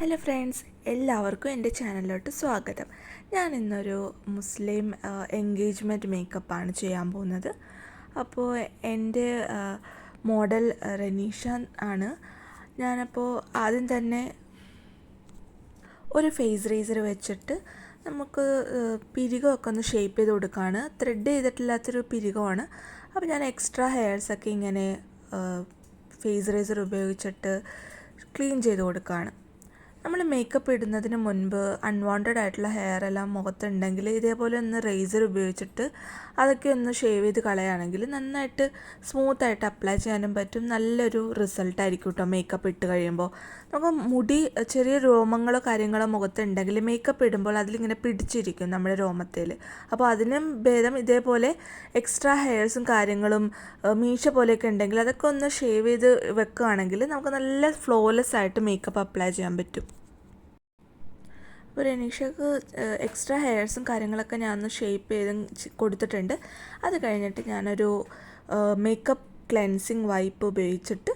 Hello friends എല്ലാവർക്കും എന്റെ ചാനലിലോട്ട് സ്വാഗതം. ഞാൻ ഇന്നൊരു മുസ്ലിം എൻഗേജ്മെന്റ് മേക്കപ്പാണ് ചെയ്യാൻ പോകുന്നത്. അപ്പോൾ എന്റെ മോഡൽ റനീഷ ആണ്. ഞാനപ്പോൾ ആദ്യം തന്നെ ഒരു ഫേസ് റേസർ വെച്ചിട്ട് നമുക്ക് പിരികമൊക്കെ ഒന്ന് ഷേപ്പ് ചെയ്ത് കൊടുക്കുകയാണ് ത്രെഡ് ചെയ്തിട്ടില്ലാത്തൊരു പിരികമാണ്. അപ്പോൾ ഞാൻ എക്സ്ട്രാ ഹെയർസൊക്കെ ഇങ്ങനെ ഫേസ് റേസർ ഉപയോഗിച്ചിട്ട് ക്ലീൻ ചെയ്ത് കൊടുക്കുകയാണ് നമ്മൾ മേക്കപ്പ് ഇടുന്നതിന് മുൻപ് അൺവാണ്ടഡ് ആയിട്ടുള്ള ഹെയർ എല്ലാം മുഖത്തുണ്ടെങ്കിൽ ഇതേപോലെ ഒന്ന് റേസർ ഉപയോഗിച്ചിട്ട് അതൊക്കെ ഒന്ന് ഷേവ് ചെയ്ത് കളയുകയാണെങ്കിൽ നന്നായിട്ട് സ്മൂത്തായിട്ട് അപ്ലൈ ചെയ്യാനും പറ്റും. നല്ലൊരു റിസൾട്ട് ആയിരിക്കും കേട്ടോ മേക്കപ്പ് ഇട്ട് കഴിയുമ്പോൾ. നമുക്ക് മുടി ചെറിയ രോമങ്ങളോ കാര്യങ്ങളോ മുഖത്തുണ്ടെങ്കിൽ മേക്കപ്പ് ഇടുമ്പോൾ അതിലിങ്ങനെ പിടിച്ചിരിക്കും നമ്മുടെ രോമത്തിൽ. അപ്പോൾ അതിനും ഭേദം ഇതേപോലെ എക്സ്ട്രാ ഹെയർസും കാര്യങ്ങളും മീശ പോലെയൊക്കെ ഉണ്ടെങ്കിൽ അതൊക്കെ ഒന്ന് ഷേവ് ചെയ്ത് വെക്കുകയാണെങ്കിൽ നമുക്ക് നല്ല ഫ്ലോലെസ് ആയിട്ട് മേക്കപ്പ് അപ്ലൈ ചെയ്യാൻ പറ്റും. അപ്പോൾ രനീഷക്ക് എക്സ്ട്രാ ഹെയർസും കാര്യങ്ങളൊക്കെ ഞാൻ ഒന്ന് ഷേപ്പ് ചെയ്ത് കൊടുത്തിട്ടുണ്ട്. അത് കഴിഞ്ഞിട്ട് ഞാനൊരു മേക്കപ്പ് ക്ലെൻസിങ് വൈപ്പ് ഉപയോഗിച്ചിട്ട്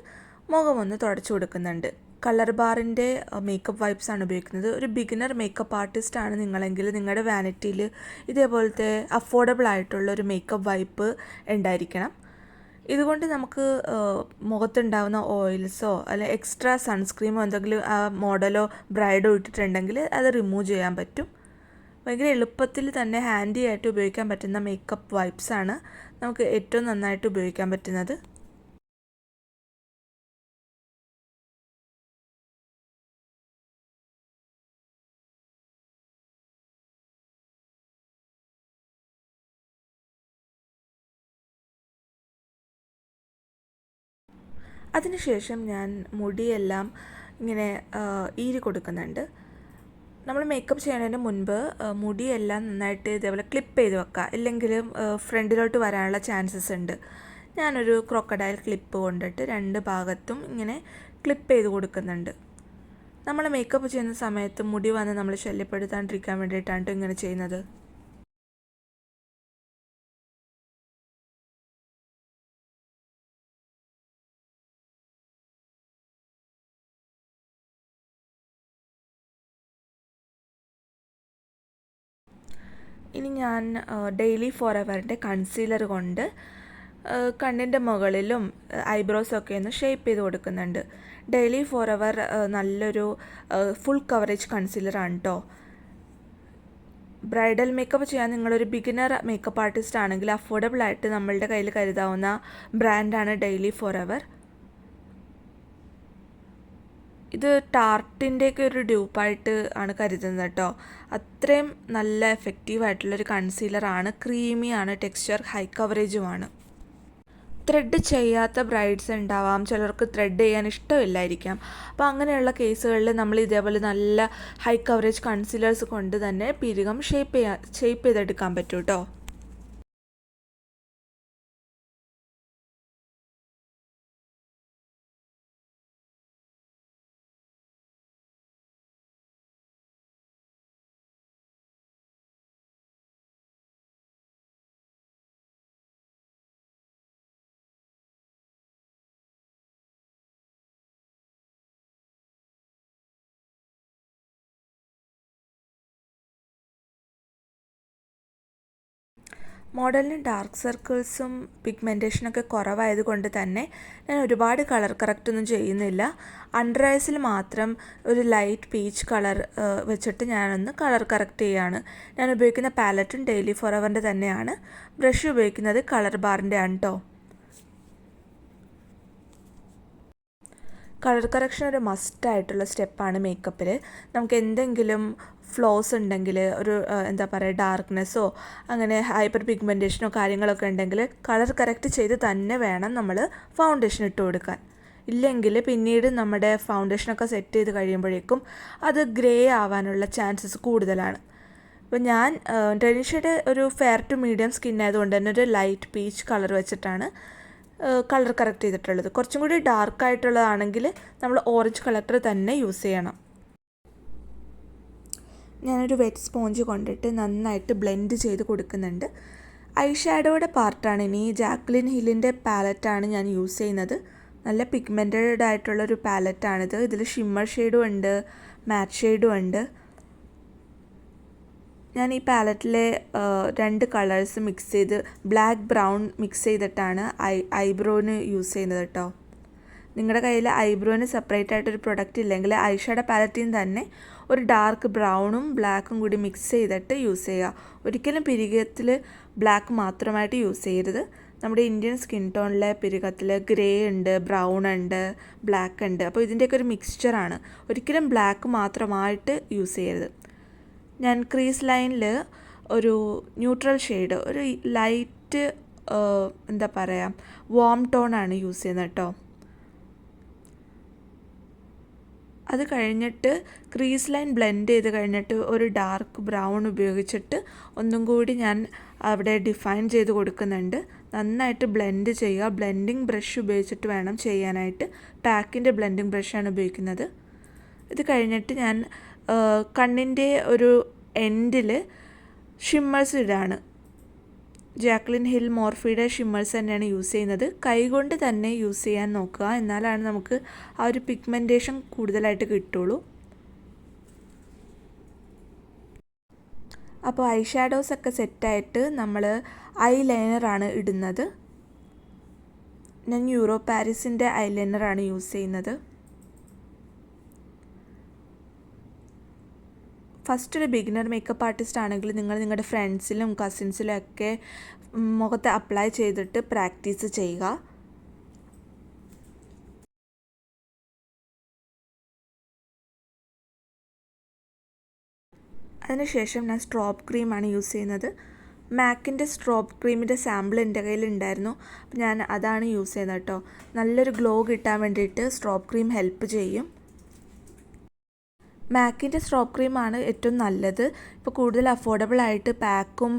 മുഖം ഒന്ന് തുടച്ചു കൊടുക്കുന്നുണ്ട്. കളർ ബാറിന്റെ മേക്കപ്പ് വൈപ്സ് ആണ് ഉപയോഗിക്കുന്നത്. ഒരു ബിഗിനർ മേക്കപ്പ് ആർട്ടിസ്റ്റ് ആണ് നിങ്ങളെങ്കിൽ നിങ്ങളുടെ വാനിറ്റിയിൽ ഇതേപോലത്തെ അഫോർഡബിൾ ആയിട്ടുള്ള ഒരു മേക്കപ്പ് വൈപ്പ് ഉണ്ടായിരിക്കണം. ഇതുകൊണ്ട് നമുക്ക് മുഖത്തുണ്ടാവുന്ന ഓയിൽസോ അല്ലെ എക്സ്ട്രാ സൺസ്ക്രീമോ എന്തെങ്കിലും ആ മോഡലോ ബ്രൈഡോ ഇട്ടിട്ടുണ്ടെങ്കിൽ അത് റിമൂവ് ചെയ്യാൻ പറ്റും. ഭയങ്കര എളുപ്പത്തിൽ തന്നെ ഹാൻഡി ആയിട്ട് ഉപയോഗിക്കാൻ പറ്റുന്ന മേക്കപ്പ് വൈപ്സാണ് നമുക്ക് ഏറ്റവും നന്നായിട്ട് ഉപയോഗിക്കാൻ പറ്റുന്നത്. അതിനുശേഷം ഞാൻ മുടിയെല്ലാം ഇങ്ങനെ ഈരി കൊടുക്കുന്നുണ്ട്. നമ്മൾ മേക്കപ്പ് ചെയ്യുന്നതിന് മുൻപ് മുടിയെല്ലാം നന്നായിട്ട് ഇതേപോലെ ക്ലിപ്പ് ചെയ്ത് വെക്കുക. ഇല്ലെങ്കിലും ഫ്രണ്ടിലോട്ട് വരാനുള്ള ചാൻസസ് ഉണ്ട്. ഞാനൊരു ക്രോക്കഡൈൽ ക്ലിപ്പ് കൊണ്ടിട്ട് രണ്ട് ഭാഗത്തും ഇങ്ങനെ ക്ലിപ്പ് ചെയ്ത് കൊടുക്കുന്നുണ്ട്. നമ്മൾ മേക്കപ്പ് ചെയ്യുന്ന സമയത്ത് മുടി വന്ന് നമ്മൾ ശല്യപ്പെടുത്താണ്ടിരിക്കാൻ വേണ്ടിയിട്ടാണ് ഇങ്ങനെ ചെയ്യുന്നത്. ഇനി ഞാൻ ഡെയിലി ഫോർ എവറിന്റെ കൺസീലർ കൊണ്ട് കണ്ണിന്റെ മുകളിലും ഐബ്രോസൊക്കെ ഒന്ന് ഷേപ്പ് ചെയ്ത് കൊടുക്കുന്നുണ്ട്. ഡെയിലി ഫോർ എവർ നല്ലൊരു ഫുൾ കവറേജ് കൺസീലറാണ് കേട്ടോ ബ്രൈഡൽ മേക്കപ്പ് ചെയ്യാൻ നിങ്ങളൊരു ബിഗിനർ മേക്കപ്പ് ആർട്ടിസ്റ്റ് ആണെങ്കിൽ അഫോർഡബിൾ ആയിട്ട് നമ്മളുടെ കയ്യിൽ കരുതാവുന്ന ബ്രാൻഡാണ് ഡെയിലി ഫോർ എവർ ഇത് ടാർട്ടിന്റെയൊക്കെ ഒരു ഡ്യൂപ്പായിട്ട് ആണ് കരുതുന്നത് കേട്ടോ അത്രയും നല്ല എഫക്റ്റീവ് ആയിട്ടുള്ളൊരു കൺസീലറാണ് ക്രീമിയാണ് ടെക്സ്ചർ ഹൈ കവറേജുമാണ് ത്രെഡ് ചെയ്യാത്ത ബ്രൈഡ്സ് ഉണ്ടാവാം. ചിലർക്ക് ത്രെഡ് ചെയ്യാൻ ഇഷ്ടമില്ലായിരിക്കാം. അപ്പോൾ അങ്ങനെയുള്ള കേസുകളിൽ നമ്മൾ ഇതേപോലെ നല്ല ഹൈ കവറേജ് കൺസീലേഴ്സ് കൊണ്ട് തന്നെ പിരികം ഷേപ്പ് ചെയ്യാൻ ഷേപ്പ് ചെയ്തെടുക്കാൻ പറ്റും കേട്ടോ മോഡലിന് ഡാർക്ക് സർക്കിൾസും പിഗ്മെന്റേഷനൊക്കെ കുറവായതുകൊണ്ട് തന്നെ ഞാൻ ഒരുപാട് കളർ കറക്റ്റ് ഒന്നും ചെയ്യുന്നില്ല. അണ്ടർ ഐസിൽ മാത്രം ഒരു ലൈറ്റ് പീച്ച് കളർ വെച്ചിട്ട് ഞാനൊന്ന് കളർ കറക്റ്റ് ചെയ്യുകയാണ് ഞാൻ ഉപയോഗിക്കുന്ന പാലറ്റും ഡെയിലി ഫോർ അവറിന്റെ തന്നെയാണ്. ബ്രഷ് ഉപയോഗിക്കുന്നത് കളർ ബാറിന്റെ ആണ് കേട്ടോ കളർ കറക്ഷൻ ഒരു മസ്റ്റ് ആയിട്ടുള്ള സ്റ്റെപ്പാണ് മേക്കപ്പിൽ നമുക്ക് എന്തെങ്കിലും ഫ്ലോസ് ഉണ്ടെങ്കിൽ ഒരു എന്താ പറയുക ഡാർക്ക്നെസ്സോ അങ്ങനെ ഹൈപ്പർ പിഗ്മെന്റേഷനോ കാര്യങ്ങളൊക്കെ ഉണ്ടെങ്കിൽ കളർ കറക്റ്റ് ചെയ്ത് തന്നെ വേണം നമ്മൾ ഫൗണ്ടേഷൻ ഇട്ട് കൊടുക്കാൻ. ഇല്ലെങ്കിൽ പിന്നീട് നമ്മുടെ ഫൗണ്ടേഷനൊക്കെ സെറ്റ് ചെയ്ത് കഴിയുമ്പോഴേക്കും അത് ഗ്രേ ആവാനുള്ള ചാൻസസ് കൂടുതലാണ്. അപ്പോൾ ഞാൻ ടെനിഷയുടെ ഒരു ഫെയർ ടു മീഡിയം സ്കിൻ ആയതുകൊണ്ട് തന്നെ ഒരു ലൈറ്റ് പീച്ച് കളർ വെച്ചിട്ടാണ് കളർ കറക്റ്റ് ചെയ്തിട്ടുള്ളത്. കുറച്ചും കൂടി ഡാർക്ക് ആയിട്ടുള്ളതാണെങ്കിൽ നമ്മൾ ഓറഞ്ച് കളർ തന്നെ യൂസ് ചെയ്യണം. ഞാനൊരു വെറ്റ് സ്പോഞ്ച് കൊണ്ടിട്ട് നന്നായിട്ട് ബ്ലെൻഡ് ചെയ്ത് കൊടുക്കുന്നുണ്ട്. ഐ ഷാഡോയുടെ പാർട്ടാണ് ഇനി ജാക്ലിൻ ഹില്ലിന്റെ പാലറ്റാണ് ഞാൻ യൂസ് ചെയ്യുന്നത്. നല്ല പിഗ്മെന്റഡ് ആയിട്ടുള്ളൊരു പാലറ്റാണിത് ഇതിൽ ഷിമ്മർ ഷെയ്ഡും ഉണ്ട് മാറ്റ് ഷെയ്ഡും ഉണ്ട്. ഞാൻ ഈ പാലറ്റിലെ രണ്ട് കളേഴ്സ് മിക്സ് ചെയ്ത് ബ്ലാക്ക് ബ്രൗൺ മിക്സ് ചെയ്തിട്ടാണ് ഐ ഐബ്രോന് യൂസ് ചെയ്യുന്നത് കേട്ടോ നിങ്ങളുടെ കയ്യിൽ ഐബ്രോയിന് സെപ്പറേറ്റ് ആയിട്ടൊരു പ്രൊഡക്റ്റ് ഇല്ലെങ്കിൽ ഐഷയുടെ പാലറ്റിൽ തന്നെ ഒരു ഡാർക്ക് ബ്രൗണും ബ്ലാക്കും കൂടി മിക്സ് ചെയ്തിട്ട് യൂസ് ചെയ്യുക. ഒരിക്കലും പിരികത്തിൽ ബ്ലാക്ക് മാത്രമായിട്ട് യൂസ് ചെയ്യരുത്. നമ്മുടെ ഇന്ത്യൻ സ്കിൻ ടോണിലെ പിരികത്തിൽ ഗ്രേ ഉണ്ട് ബ്രൗൺ ഉണ്ട് ബ്ലാക്ക് ഉണ്ട്. അപ്പോൾ ഇതിന്റെയൊക്കെ ഒരു മിക്സ്ചറാണ് ഒരിക്കലും ബ്ലാക്ക് മാത്രമായിട്ട് യൂസ് ചെയ്യരുത്. ഞാൻ ക്രീസ് ലൈനിൽ ഒരു ന്യൂട്രൽ ഷെയ്ഡ് ഒരു ലൈറ്റ് എന്താ പറയുക വാം ടോണാണ് യൂസ് ചെയ്യുന്നത് കേട്ടോ. അത് കഴിഞ്ഞിട്ട് ക്രീസ് ലൈൻ ബ്ലെൻഡ് ചെയ്ത് കഴിഞ്ഞിട്ട് ഒരു ഡാർക്ക് ബ്രൗൺ ഉപയോഗിച്ചിട്ട് ഒന്നും കൂടി ഞാൻ അവിടെ ഡിഫൈൻ ചെയ്ത് കൊടുക്കുന്നുണ്ട്. നന്നായിട്ട് ബ്ലെൻഡ് ചെയ്യുക. ബ്ലെൻഡിങ് ബ്രഷ് ഉപയോഗിച്ചിട്ട് വേണം ചെയ്യാനായിട്ട്. പാക്കിന്റെ ബ്ലെൻഡിങ് ബ്രഷാണ് ഉപയോഗിക്കുന്നത്. ഇത് കഴിഞ്ഞിട്ട് ഞാൻ കണ്ണിന്റെ ഒരു എൻഡിൽ ഷിമ്മേഴ്സ് ഇടാണ്. ജാക്ലിൻ ഹിൽ മോർഫിയുടെ ഷിമ്മേഴ്സ് തന്നെയാണ് യൂസ് ചെയ്യുന്നത്. കൈകൊണ്ട് തന്നെ യൂസ് ചെയ്യാൻ നോക്കുക. എന്നാലാണ് നമുക്ക് ആ ഒരു പിഗ്മെന്റേഷൻ കൂടുതലായിട്ട് കിട്ടുള്ളൂ. അപ്പോൾ ഐ ഷാഡോസ് ഒക്കെ സെറ്റായിട്ട് നമ്മൾ ഐ ലൈനറാണ് ഇടുന്നത്. ഞാൻ യൂറോ പാരീസിന്റെ ഐ ലൈനറാണ് യൂസ് ചെയ്യുന്നത്. ഫസ്റ്റ് ഒരു ബിഗിനർ മേക്കപ്പ് ആർട്ടിസ്റ്റ് ആണെങ്കിൽ നിങ്ങൾ നിങ്ങളുടെ ഫ്രണ്ട്സിലും കസിൻസിലും ഒക്കെ മുഖത്ത് അപ്ലൈ ചെയ്തിട്ട് പ്രാക്ടീസ് ചെയ്യുക. അതിനുശേഷം ഞാൻ സ്ട്രോപ്പ് ക്രീമാണ് യൂസ് ചെയ്യുന്നത്. മാക്കിന്റെ സ്ട്രോപ്പ് ക്രീമിന്റെ സാമ്പിൾ എന്റെ കയ്യിലുണ്ടായിരുന്നു അപ്പോൾ ഞാൻ അതാണ് യൂസ് ചെയ്യുന്നത് കേട്ടോ നല്ലൊരു ഗ്ലോ കിട്ടാൻ വേണ്ടിയിട്ട് സ്ട്രോപ്പ് ക്രീം ഹെൽപ്പ് ചെയ്യും. മാക്കിന്റെ സ്ട്രോപ്പ് ക്രീമാണ് ഏറ്റവും നല്ലത്. ഇപ്പോൾ കൂടുതൽ അഫോർഡബിൾ ആയിട്ട് പാക്കും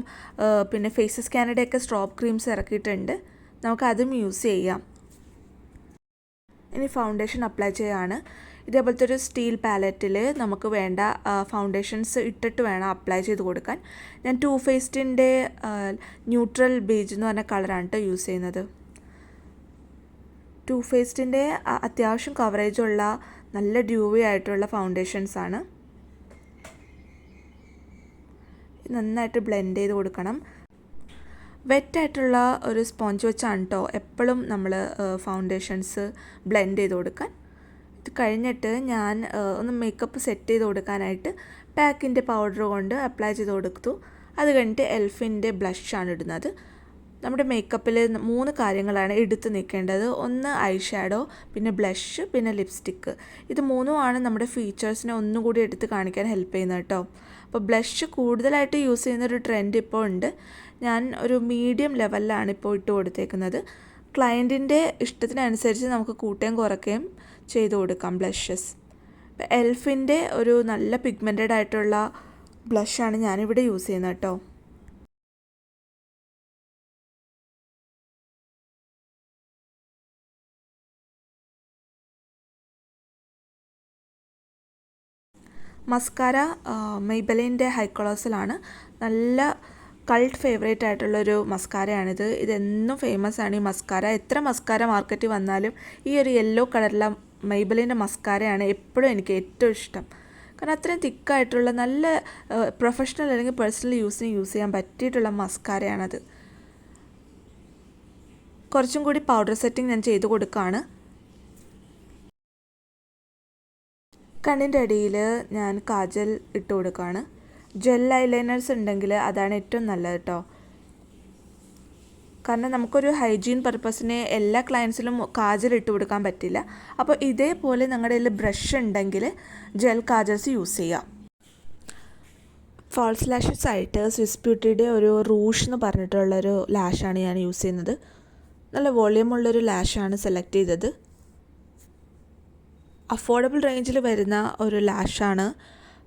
പിന്നെ ഫേസസ് കാനഡയൊക്കെ സ്ട്രോപ്പ് ക്രീംസ് ഇറക്കിയിട്ടുണ്ട്. നമുക്കതും യൂസ് ചെയ്യാം. ഇനി ഫൗണ്ടേഷൻ അപ്ലൈ ചെയ്യാണ്. ഇതേപോലത്തെ ഒരു സ്റ്റീൽ പാലറ്റിൽ നമുക്ക് വേണ്ട ഫൗണ്ടേഷൻസ് ഇട്ടിട്ട് വേണം അപ്ലൈ ചെയ്ത് കൊടുക്കാൻ. ഞാൻ ടു ഫേസ്റ്റിന്റെ ന്യൂട്രൽ ബീജ് എന്ന് പറഞ്ഞ കളറാണ് യൂസ് ചെയ്യുന്നത്. ടു ഫേസ്റ്റിന്റെ അത്യാവശ്യം കവറേജുള്ള നല്ല ഡ്യൂവി ആയിട്ടുള്ള ഫൗണ്ടേഷൻസ് ആണ്. നന്നായിട്ട് ബ്ലെൻഡ് ചെയ്ത് കൊടുക്കണം. വെറ്റായിട്ടുള്ള ഒരു സ്പോഞ്ച് വെച്ചാണ് കേട്ടോ എപ്പോഴും നമ്മൾ ഫൗണ്ടേഷൻസ് ബ്ലെൻഡ് ചെയ്ത് കൊടുക്കാൻ. ഇത് കഴിഞ്ഞിട്ട് ഞാൻ ഒന്ന് മേക്കപ്പ് സെറ്റ് ചെയ്ത് കൊടുക്കാനായിട്ട് പാക്കിന്റെ പൗഡർ കൊണ്ട് അപ്ലൈ ചെയ്ത് കൊടുത്തു. അത് കഴിഞ്ഞിട്ട് എൽഫിന്റെ ബ്ലഷാണ് ഇടുന്നത്. നമ്മുടെ മേക്കപ്പിൽ മൂന്ന് കാര്യങ്ങളാണ് എടുത്തു നിൽക്കേണ്ടത്. ഒന്ന് ഐ ഷാഡോ പിന്നെ ബ്ലഷ് പിന്നെ ലിപ്സ്റ്റിക്ക് ഇത് മൂന്നുമാണ് നമ്മുടെ ഫീച്ചേഴ്സിനെ ഒന്നുകൂടി എടുത്ത് കാണിക്കാൻ ഹെൽപ്പ് ചെയ്യുന്നത് കേട്ടോ. അപ്പോൾ ബ്ലഷ് കൂടുതലായിട്ട് യൂസ് ചെയ്യുന്നൊരു ട്രെൻഡ് ഇപ്പോൾ ഉണ്ട്. ഞാൻ ഒരു മീഡിയം ലെവലിലാണ് ഇപ്പോൾ ഇട്ട് കൊടുത്തേക്കുന്നത്. ക്ലയന്റിന്റെ ഇഷ്ടത്തിനനുസരിച്ച് നമുക്ക് കൂട്ടുകയും കുറയ്ക്കുകയും ചെയ്ത് കൊടുക്കാം ബ്ലഷസ് എൽഫിന്റെ ഒരു നല്ല പിഗ്മെന്റഡ് ആയിട്ടുള്ള ബ്ലഷാണ് ഞാനിവിടെ യൂസ് ചെയ്യുന്നത് കേട്ടോ. മസ്കാര മെയ്ബലിന്റെ ഹൈക്കോളോസിലാണ് നല്ല കൾട്ട് ഫേവറേറ്റ് ആയിട്ടുള്ളൊരു മസ്കാരയാണിത്. ഇതെന്നും ഫേമസ് ആണ് ഈ മസ്കാര. എത്ര മസ്കാര മാർക്കറ്റിൽ വന്നാലും ഈ ഒരു യെല്ലോ കളറിലെ മെയ്ബലിന്റെ മസ്കാരയാണ് എപ്പോഴും എനിക്ക് ഏറ്റവും ഇഷ്ടം. കാരണം അത്രയും തിക്കായിട്ടുള്ള നല്ല പ്രൊഫഷണൽ അല്ലെങ്കിൽ പേഴ്സണൽ യൂസിന് യൂസ് ചെയ്യാൻ പറ്റിയിട്ടുള്ള മസ്കാരയാണത്. കുറച്ചും കൂടി പൗഡർ സെറ്റിംഗ് ഞാൻ ചെയ്ത് കൊടുക്കുകയാണ് കണ്ണിന്റെ അടിയിൽ ഞാൻ കാജൽ ഇട്ട് കൊടുക്കുകയാണ്. ജെൽ ഐലൈനേഴ്സ് ഉണ്ടെങ്കിൽ അതാണ് ഏറ്റവും നല്ലത് കേട്ടോ കാരണം നമുക്കൊരു ഹൈജീൻ പർപ്പസിന് എല്ലാ ക്ലയൻസിലും കാജൽ ഇട്ട് കൊടുക്കാൻ പറ്റില്ല. അപ്പോൾ ഇതേപോലെ നിങ്ങളുടെ കയ്യിൽ ബ്രഷ് ഉണ്ടെങ്കിൽ ജെൽ കാജൽസ് യൂസ് ചെയ്യാം. ഫോൾസ് ലാഷസ് ആയിട്ട് സ്വിസ് ബ്യൂട്ടിയുടെ ഒരു റൂഷ് എന്ന് പറഞ്ഞിട്ടുള്ളൊരു ലാഷാണ് ഞാൻ യൂസ് ചെയ്യുന്നത്. നല്ല വോളിയമുള്ളൊരു ലാഷാണ് സെലക്ട് ചെയ്തത്. അഫോർഡബിൾ റേഞ്ചിൽ വരുന്ന ഒരു ലാഷാണ്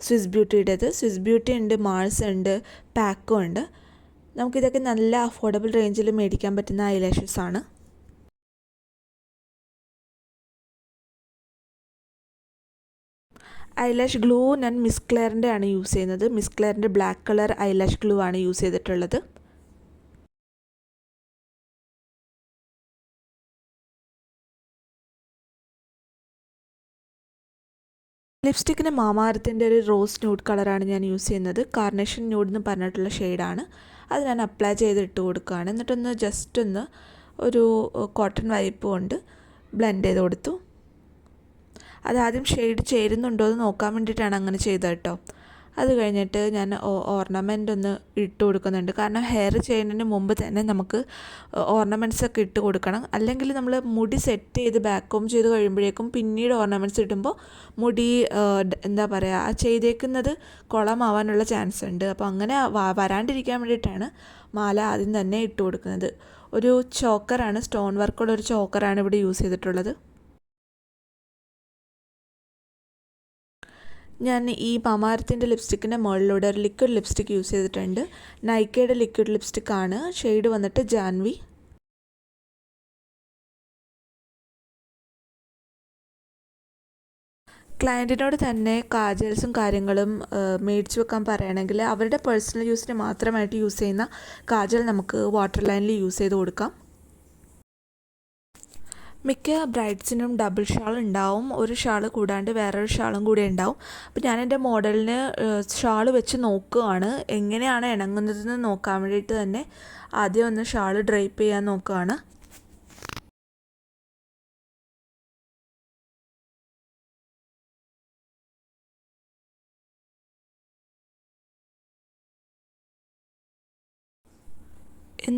സ്വിസ് ബ്യൂട്ടിയുടേത് സ്വിസ് ബ്യൂട്ടി ഉണ്ട് മാൾസ് ഉണ്ട് പാക്കും ഉണ്ട്. നമുക്കിതൊക്കെ നല്ല അഫോർഡബിൾ റേഞ്ചിൽ മേടിക്കാൻ പറ്റുന്ന ഐലാഷസ് ആണ്. ഐലാഷ് ഗ്ലൂ ഞാൻ മിസ് ക്ലെയറിന്റെ ആണ് യൂസ് ചെയ്യുന്നത്. മിസ് ക്ലെയറിന്റെ ബ്ലാക്ക് കളർ ഐലാഷ് ഗ്ലൂ ആണ് യൂസ് ചെയ്തിട്ടുള്ളത്. ലിപ്സ്റ്റിക്കിന് മാമാരത്തിന്റെ ഒരു റോസ് ന്യൂഡ് കളറാണ് ഞാൻ യൂസ് ചെയ്യുന്നത്. കാർണേഷൻ ന്യൂഡ് എന്ന് പറഞ്ഞിട്ടുള്ള ഷെയ്ഡാണ്. അത് ഞാൻ അപ്ലൈ ചെയ്ത് ഇട്ട് കൊടുക്കുകയാണ്. എന്നിട്ടൊന്ന് ജസ്റ്റ് ഒന്ന് ഒരു കോട്ടൺ വൈപ്പ് കൊണ്ട് ബ്ലെൻഡ് ചെയ്ത് കൊടുത്തു. അതാദ്യം ഷെയ്ഡ് ചേരുന്നുണ്ടോ എന്ന് നോക്കാൻ വേണ്ടിയിട്ടാണ് അങ്ങനെ ചെയ്തത് കേട്ടോ. അത് കഴിഞ്ഞിട്ട് ഞാൻ ഓർണമെന്റ് ഒന്ന് ഇട്ട് കൊടുക്കുന്നുണ്ട്. കാരണം ഹെയർ ചെയ്യുന്നതിന് മുമ്പ് തന്നെ നമുക്ക് ഓർണമെന്റ്സ് ഒക്കെ ഇട്ട് കൊടുക്കണം. അല്ലെങ്കിൽ നമ്മൾ മുടി സെറ്റ് ചെയ്ത് ബാക്ക് കോം ചെയ്ത് കഴിയുമ്പോഴേക്കും പിന്നീട് ഓർണമെന്റ്സ് ഇടുമ്പോൾ മുടി എന്താ പറയുക ആ ചെയ്തേക്കുന്നത് കുളമാവാനുള്ള ചാൻസ് ഉണ്ട്. അപ്പോൾ അങ്ങനെ വരാണ്ടിരിക്കാൻ വേണ്ടിയിട്ടാണ് മാല ആദ്യം തന്നെ ഇട്ട് കൊടുക്കുന്നത്. ഒരു ചോക്കറാണ് സ്റ്റോൺ വർക്കുള്ള ഒരു ചോക്കറാണ് ഇവിടെ യൂസ് ചെയ്തിട്ടുള്ളത്. ഞാൻ ഈ പമാരത്തിന്റെ ലിപ്സ്റ്റിക്കിന്റെ മുകളിലൂടെ ഒരു ലിക്വിഡ് ലിപ്സ്റ്റിക്ക് യൂസ് ചെയ്തിട്ടുണ്ട്. നൈക്കയുടെ ലിക്വിഡ് ലിപ്സ്റ്റിക്കാണ് ഷെയ്ഡ് വന്നിട്ട് ജാൻവി ക്ലയന്റിനോട് തന്നെ കാജൽസും കാര്യങ്ങളും മേടിച്ച് വെക്കാൻ പറയുകയാണെങ്കിൽ അവരുടെ പേഴ്സണൽ യൂസിന് മാത്രമായിട്ട് യൂസ് ചെയ്യുന്ന കാജൽ നമുക്ക് വാട്ടർ ലൈനിൽ യൂസ് ചെയ്ത് കൊടുക്കാം. മിക്ക ബ്രൈഡ്സിനും ഡബിൾ ഷാൾ ഉണ്ടാവും. ഒരു ഷാൾ കൂടാണ്ട് വേറൊരു ഷാളും കൂടി ഉണ്ടാവും. അപ്പോൾ ഞാൻ എന്റെ മോഡലിന് ഷാൾ വെച്ച് നോക്കുകയാണ് എങ്ങനെയാണ് ഇണങ്ങുന്നതെന്ന് നോക്കാൻ വേണ്ടിയിട്ട് തന്നെ ആദ്യം ഒന്ന് ഷാൾ ഡ്രൈപ്പ് ചെയ്യാൻ നോക്കുകയാണ്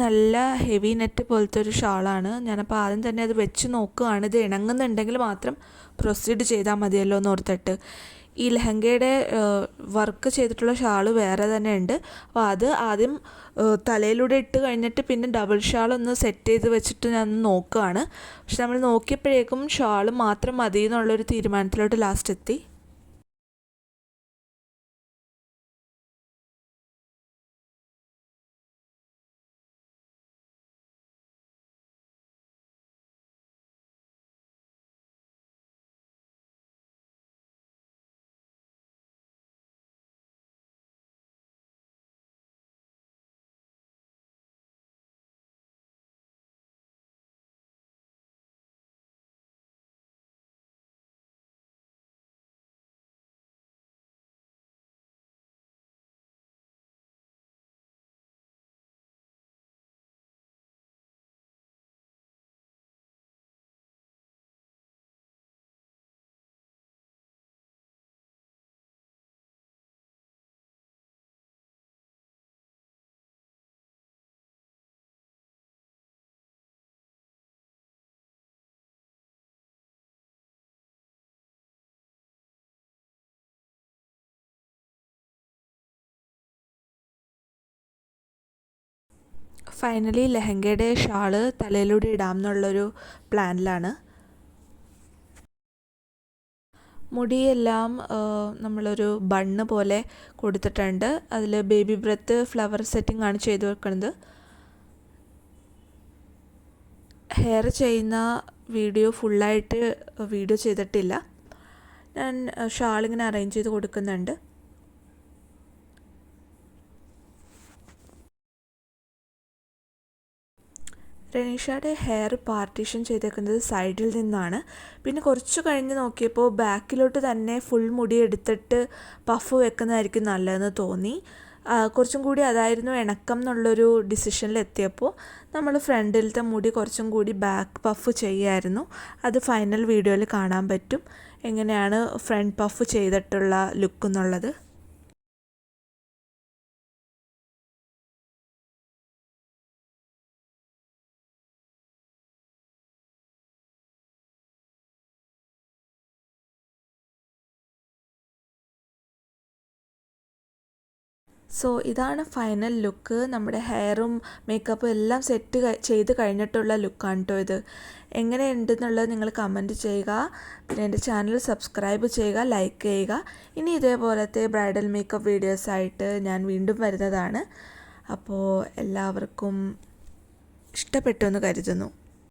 നല്ല ഹെവി നെറ്റ് പോലത്തെ ഒരു ഷാളാണ്. ഞാനപ്പോൾ ആദ്യം തന്നെ അത് വെച്ച് നോക്കുകയാണ്. ഇത് ഇണങ്ങുന്നുണ്ടെങ്കിൽ മാത്രം പ്രൊസീഡ് ചെയ്താൽ മതിയല്ലോ എന്ന് ഓർത്തിട്ട് ഈ ലെഹങ്കയുടെ വർക്ക് ചെയ്തിട്ടുള്ള ഷാൾ വേറെ തന്നെ ഉണ്ട്. അപ്പോൾ അത് ആദ്യം തലയിലൂടെ ഇട്ട് കഴിഞ്ഞിട്ട് പിന്നെ ഡബിൾ ഷാൾ ഒന്ന് സെറ്റ് ചെയ്ത് വെച്ചിട്ട് ഞാൻ നോക്കുകയാണ്. പക്ഷെ നമ്മൾ നോക്കിയപ്പോഴേക്കും ഷാൾ മാത്രം മതി എന്നുള്ളൊരു തീരുമാനത്തിലോട്ട് ലാസ്റ്റ് എത്തി. ഫൈനലി ലെഹങ്കയുടെ ഷാൾ തലയിലൂടെ ഇടാം എന്നുള്ളൊരു പ്ലാനിലാണ്. മുടിയെല്ലാം നമ്മളൊരു ബണ്ണ് പോലെ കൊടുത്തിട്ടുണ്ട്. അതിൽ ബേബി ബ്രത്ത് ഫ്ലവർ സെറ്റിംഗ് ആണ് ചെയ്തു വെക്കുന്നത് ഹെയർ ചെയ്യുന്ന വീഡിയോ ഫുള്ളായിട്ട് വീഡിയോ ചെയ്തിട്ടില്ല. ഞാൻ ഷാളിങ്ങനെ അറേഞ്ച് ചെയ്ത് കൊടുക്കുന്നുണ്ട്. റനീഷയുടെ ഹെയർ പാർട്ടീഷൻ ചെയ്തേക്കുന്നത് സൈഡിൽ നിന്നാണ്. പിന്നെ കുറച്ച് കഴിഞ്ഞ് നോക്കിയപ്പോൾ ബാക്കിലോട്ട് തന്നെ ഫുൾ മുടി എടുത്തിട്ട് പഫ് വെക്കുന്നതായിരിക്കും നല്ലതെന്ന് തോന്നി. കുറച്ചും കൂടി അതായിരുന്നു ഇണക്കം എന്നുള്ളൊരു ഡിസിഷനിലെത്തിയപ്പോൾ നമ്മൾ ഫ്രണ്ടിലത്തെ മുടി കുറച്ചും കൂടി ബാക്ക് പഫ് ചെയ്യായിരുന്നു. അത് ഫൈനൽ വീഡിയോയിൽ കാണാൻ പറ്റും. എങ്ങനെയാണ് ഫ്രണ്ട് പഫ് ചെയ്തിട്ടുള്ള ലുക്ക് എന്നുള്ളത്. സോ ഇതാണ് ഫൈനൽ ലുക്ക് നമ്മുടെ ഹെയറും മേക്കപ്പും എല്ലാം സെറ്റ് ചെയ്ത് കഴിഞ്ഞിട്ടുള്ള ലുക്കാണ് കേട്ടോ ഇത്. എങ്ങനെയുണ്ടെന്നുള്ളത് നിങ്ങൾ കമന്റ് ചെയ്യുക. പിന്നെ എന്റെ ചാനൽ സബ്സ്ക്രൈബ് ചെയ്യുക ലൈക്ക് ചെയ്യുക. ഇനി ഇതേപോലത്തെ ബ്രൈഡൽ മേക്കപ്പ് വീഡിയോസായിട്ട് ഞാൻ വീണ്ടും വരുന്നതാണ്. അപ്പോൾ എല്ലാവർക്കും ഇഷ്ടപ്പെട്ടു എന്ന് കരുതുന്നു.